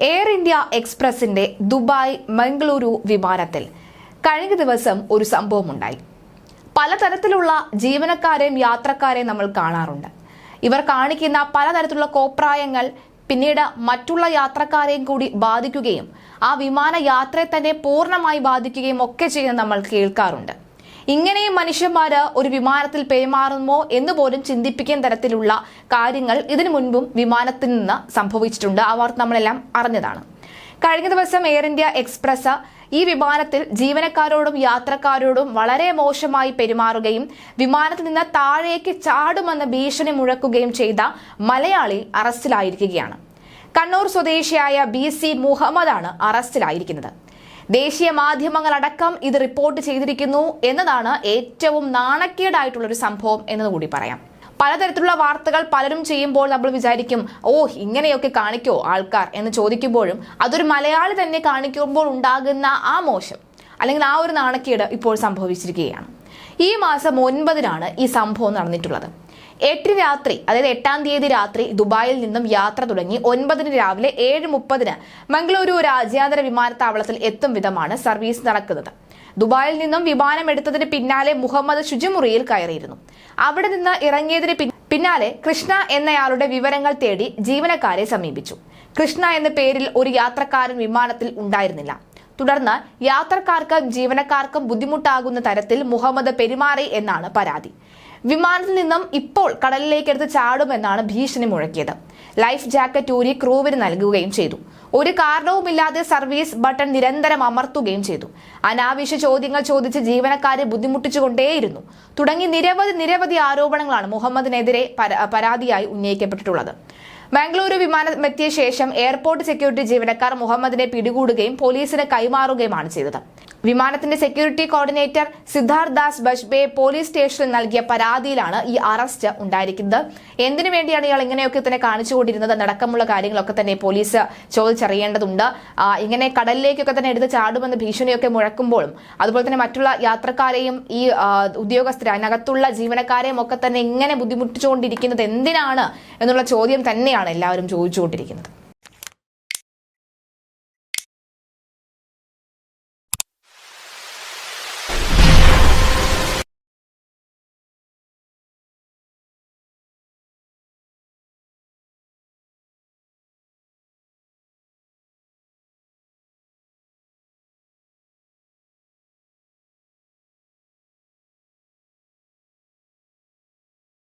Air India എക്സ്പ്രസിന്റെ Dubai Mangaluru വിമാനത്തിൽ കഴിഞ്ഞ ദിവസം ഒരു സംഭവമുണ്ടായി. പലതരത്തിലുള്ള ജീവനക്കാരെയും യാത്രക്കാരെയും നമ്മൾ കാണാറുണ്ട്. ഇവർ കാണിക്കുന്ന പലതരത്തിലുള്ള കോപ്രായങ്ങൾ പിന്നീട് മറ്റുള്ള യാത്രക്കാരെയും കൂടി ബാധിക്കുകയും ആ വിമാന യാത്രയെ തന്നെ പൂർണമായി ബാധിക്കുകയും ഒക്കെ ചെയ്യുന്ന നമ്മൾ കേൾക്കാറുണ്ട്. ഇങ്ങനെയും മനുഷ്യന്മാര് ഒരു വിമാനത്തിൽ പെരുമാറുമോ എന്ന് പോലും ചിന്തിപ്പിക്കാൻ തരത്തിലുള്ള കാര്യങ്ങൾ ഇതിനു മുൻപും വിമാനത്തിൽ നിന്ന് സംഭവിച്ചിട്ടുണ്ട്. ആ വാർത്ത നമ്മളെല്ലാം അറിഞ്ഞതാണ്. കഴിഞ്ഞ ദിവസം എയർ ഇന്ത്യ എക്സ്പ്രസ് ഈ വിമാനത്തിൽ ജീവനക്കാരോടും യാത്രക്കാരോടും വളരെ മോശമായി പെരുമാറുകയും വിമാനത്തിൽ നിന്ന് താഴേക്ക് ചാടുമെന്ന ഭീഷണി മുഴക്കുകയും ചെയ്ത മലയാളി അറസ്റ്റിലായിരിക്കുകയാണ്. കണ്ണൂർ സ്വദേശിയായ ബി സി മുഹമ്മദാണ് അറസ്റ്റിലായിരിക്കുന്നത്. ദേശീയ മാധ്യമങ്ങളടക്കം ഇത് റിപ്പോർട്ട് ചെയ്തിരിക്കുന്നു എന്നതാണ് ഏറ്റവും നാണക്കേടായിട്ടുള്ള ഒരു സംഭവം എന്നതുകൂടി പറയാം. പലതരത്തിലുള്ള വാർത്തകൾ പലരും ചെയ്യുമ്പോൾ നമ്മൾ വിചാരിക്കും ഓ ഇങ്ങനെയൊക്കെ കാണിക്കോ ആൾക്കാർ എന്ന് ചോദിക്കുമ്പോഴും അതൊരു മലയാളി തന്നെ കാണിക്കുമ്പോൾ ഉണ്ടാകുന്ന ആ മോശം അല്ലെങ്കിൽ ആ ഒരു നാണക്കേട് ഇപ്പോൾ സംഭവിച്ചിരിക്കുകയാണ്. ഈ മാസം ഒൻപതിനാണ് ഈ സംഭവം നടന്നിട്ടുള്ളത്. എട്ടിന് രാത്രി അതായത് എട്ടാം തീയതി രാത്രി ദുബായിൽ നിന്നും യാത്ര തുടങ്ങി ഒൻപതിന് രാവിലെ ഏഴ് മുപ്പതിന് മംഗളൂരു രാജ്യാന്തര വിമാനത്താവളത്തിൽ എത്തും വിധമാണ് സർവീസ് നടക്കുന്നത്. ദുബായിൽ നിന്നും വിമാനം എടുത്തതിന് പിന്നാലെ മുഹമ്മദ് ശുചിമുറിയിൽ കയറിയിരുന്നു. അവിടെ നിന്ന് ഇറങ്ങിയതിന് പിന്നാലെ കൃഷ്ണ എന്നയാളുടെ വിവരങ്ങൾ തേടി ജീവനക്കാരെ സമീപിച്ചു. കൃഷ്ണ എന്ന പേരിൽ ഒരു യാത്രക്കാരൻ വിമാനത്തിൽ ഉണ്ടായിരുന്നില്ല. തുടർന്ന് യാത്രക്കാർക്കും ജീവനക്കാർക്കും ബുദ്ധിമുട്ടാകുന്ന തരത്തിൽ മുഹമ്മദ് പെരുമാറി എന്നാണ് പരാതി. വിമാനത്തിൽ നിന്നും ഇപ്പോൾ കടലിലേക്ക് എടുത്ത് ചാടുമെന്നാണ് ഭീഷണി മുഴക്കിയത്. ലൈഫ് ജാക്കറ്റ് ഊരി ക്രൂവിന് നൽകുകയും ചെയ്തു. ഒരു കാരണവുമില്ലാതെ സർവീസ് ബട്ടൺ നിരന്തരം അമർത്തുകയും ചെയ്തു. അനാവശ്യ ചോദ്യങ്ങൾ ചോദിച്ച് ജീവനക്കാരെ ബുദ്ധിമുട്ടിച്ചുകൊണ്ടേയിരുന്നു. തുടങ്ങി നിരവധി നിരവധി ആരോപണങ്ങളാണ് മുഹമ്മദിനെതിരെ പര- പരാതിയായി ഉന്നയിക്കപ്പെട്ടിട്ടുള്ളത്. ബാംഗ്ലൂരു വിമാനമെത്തിയ ശേഷം എയർപോർട്ട് സെക്യൂരിറ്റി ജീവനക്കാർ മുഹമ്മദിനെ പിടികൂടുകയും പോലീസിന് കൈമാറുകയുമാണ് ചെയ്തത്. വിമാനത്തിന്റെ security coordinator Siddharth Das Bajpe police സ്റ്റേഷനിൽ നൽകിയ പരാതിയിലാണ് ഈ അറസ്റ്റ് ഉണ്ടായിരിക്കുന്നത്. എന്തിനു വേണ്ടിയാണ് ഇയാൾ ഇങ്ങനെയൊക്കെ തന്നെ കാണിച്ചുകൊണ്ടിരുന്നത്? നടക്കമുള്ള കാര്യങ്ങളൊക്കെ തന്നെ പോലീസ് ചോദിച്ചറിയേണ്ടതുണ്ട്. ഇങ്ങനെ കടലിലേക്കൊക്കെ തന്നെ എടുത്ത് ചാടുമെന്ന് ഭീഷണിയൊക്കെ മുഴക്കുമ്പോഴും അതുപോലെ തന്നെ മറ്റുള്ള യാത്രക്കാരെയും ഈ ഉദ്യോഗസ്ഥരെ അതിനകത്തുള്ള ജീവനക്കാരെയും ഒക്കെ തന്നെ ഇങ്ങനെ ബുദ്ധിമുട്ടിച്ചുകൊണ്ടിരിക്കുന്നത് എന്തിനാണ് എന്നുള്ള ചോദ്യം തന്നെയാണ് എല്ലാവരും ചോദിച്ചുകൊണ്ടിരിക്കുന്നത്.